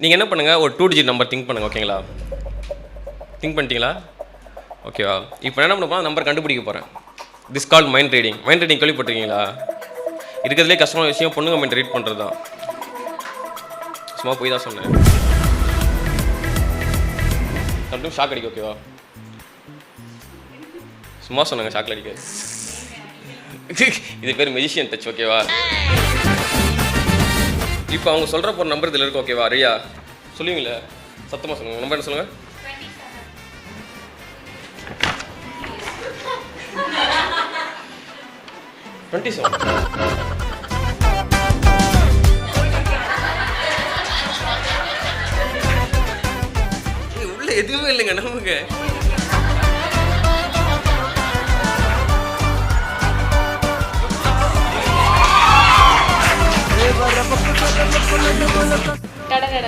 நீங்கள் என்ன பண்ணுங்கள் ஒரு டூ டிஜிட் நம்பர் திங்க் பண்ணுங்கள் ஓகேங்களா திங்க் பண்ணிட்டீங்களா? ஓகேவா இப்போ என்ன பண்ண போனால் நம்பர் கண்டுபிடிக்க போகிறேன் this call mind reading mind reading கேள்விப்பட்டிருக்கீங்களா? இருக்கிறதுலே கஷ்டமான விஷயம் பொண்ணுங்க மைண்ட் ரீட் பண்ணுறது தான் சும்மா போய் தான் சொன்னேன். சம்டைம் ஷாக் அடிக்க ஓகேவா சும்மா சொன்னாங்க ஷாக்கில் அடிக்க. இது பேர் மெஜிஷியன் டச் ஓகேவா இப்போ அவங்க சொல்கிற போகிற நம்பர் இதில் இருக்கு ஓகேவா ரியா சொல்லுவீங்களே? சத்தமாக சொல்லுங்கள் நம்பர் என்ன சொல்லுங்கள் டுவெண்ட்டி செவன் உள்ள எதுவுமே இல்லைங்க நமக்கு ടാ